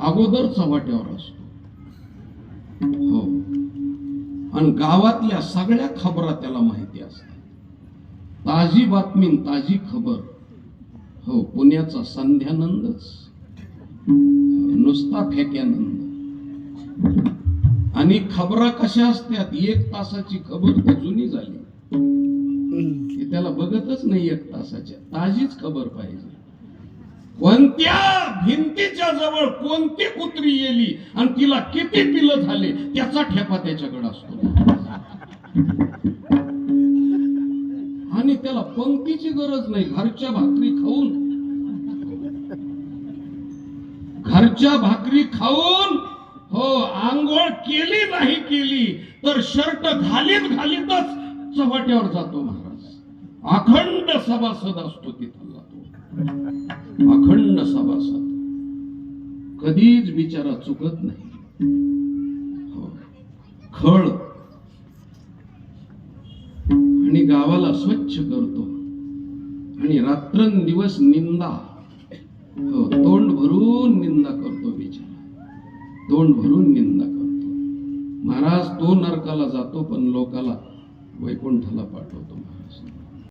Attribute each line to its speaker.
Speaker 1: अगोदर चव्हाट्यावर असतो. हो. आणि गावातल्या सगळ्या खबरा त्याला माहिती असतात. ताजी बातमी ताजी खबर. हो पुण्याचा संध्यानंदच. नुसता फेक्यानंद. आणि खबरा कशा असतात एक तासाची खबर तर जुनी झाली. त्याला बघतच नाही एक तासाच्या. ताजीच खबर पाहिजे. कोणत्या भिंतीच्या जवळ कोणती कुत्री येली आणि तिला किती पिलं झाले त्याचा ठेपा त्याच्याकडे असतो. आणि त्याला पंक्तीची गरज नाही घरच्या भाकरी खाऊन. घरच्या भाकरी खाऊन हो आंघोळ केली नाही केली तर शर्ट घालीत घालीतच चव्हाट्यावर जातो महाराज. अखंड सभासद असतो तिथला अखंड सभासद. कधीच बिचारा चुकत नाही. हो. खळ. आणि गावाला स्वच्छ करतो. आणि रात्रंदिवस निंदा. हो तोंड भरून निंदा करतो बिचारा. तोंड भरून निंदा करतो. महाराज तो नरकाला जातो पण लोकाला वैकुंठाला पाठवतो महाराज.